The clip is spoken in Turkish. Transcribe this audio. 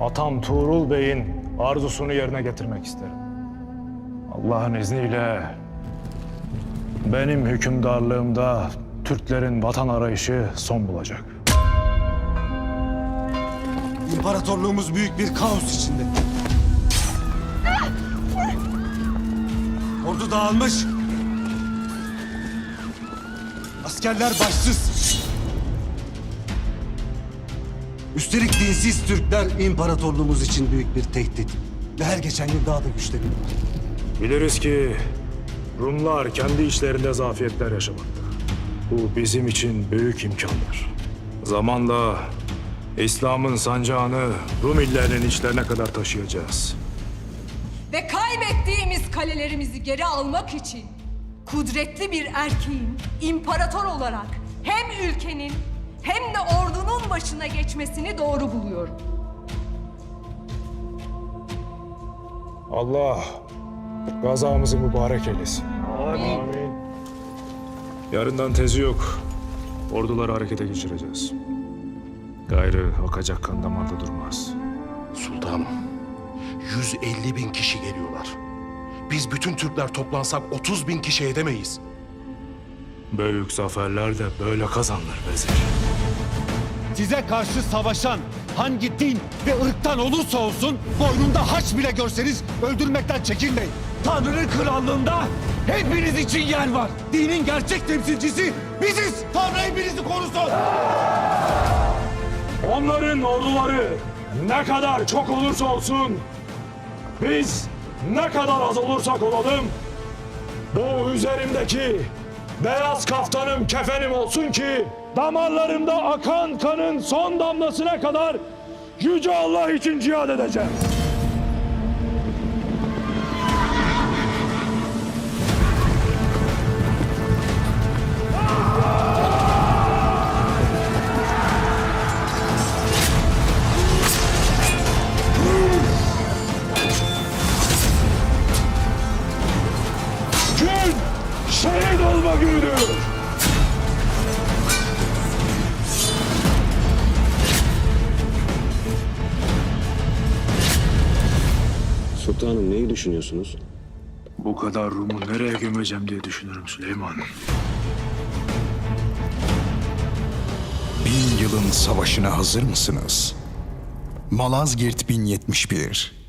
atam Tuğrul Bey'in arzusunu yerine getirmek isterim. Allah'ın izniyle benim hükümdarlığımda Türklerin vatan arayışı son bulacak. İmparatorluğumuz büyük bir kaos içinde. Ordu dağılmış. Askerler başsız. Üstelik dinsiz Türkler imparatorluğumuz için büyük bir tehdit. Ve her geçen yıl daha da güçleniyor. Biliriz ki Rumlar kendi içlerinde zafiyetler yaşamakta. Bu bizim için büyük imkandır. Zamanla İslam'ın sancağını Rum illerinin içlerine kadar taşıyacağız. Ve kaybettiğimiz kalelerimizi geri almak için kudretli bir erkeğin imparator olarak hem ülkenin hem de ordunun başına geçmesini doğru buluyorum. Allah gazamızı mübarek eylesin. Amin. Yarından tezi yok. Orduları harekete geçireceğiz. Gayrı akacak kan damarda durmaz. Sultanım, 150 bin kişi geliyorlar. Biz bütün Türkler toplansak 30 bin kişi edemeyiz. Büyük zaferler de böyle kazanılır vezir. Size karşı savaşan hangi din ve ırktan olursa olsun boynunda haç bile görseniz öldürmekten çekinmeyin. Tanrı'nın krallığında hepiniz için yer var. Dinin gerçek temsilcisi biziz. Tanrı hepinizi korusun. Onların orduları ne kadar çok olursa olsun, biz ne kadar az olursak olalım, bu üzerimdeki beyaz kaftanım kefenim olsun ki damarlarımda akan kanın son damlasına kadar Yüce Allah için cihad edeceğim. Günüdür. Sultanım neyi düşünüyorsunuz? Bu kadar Rum'u nereye gömeceğim diye düşünürüm Süleyman. Bin yılın savaşına hazır mısınız? Malazgirt 1071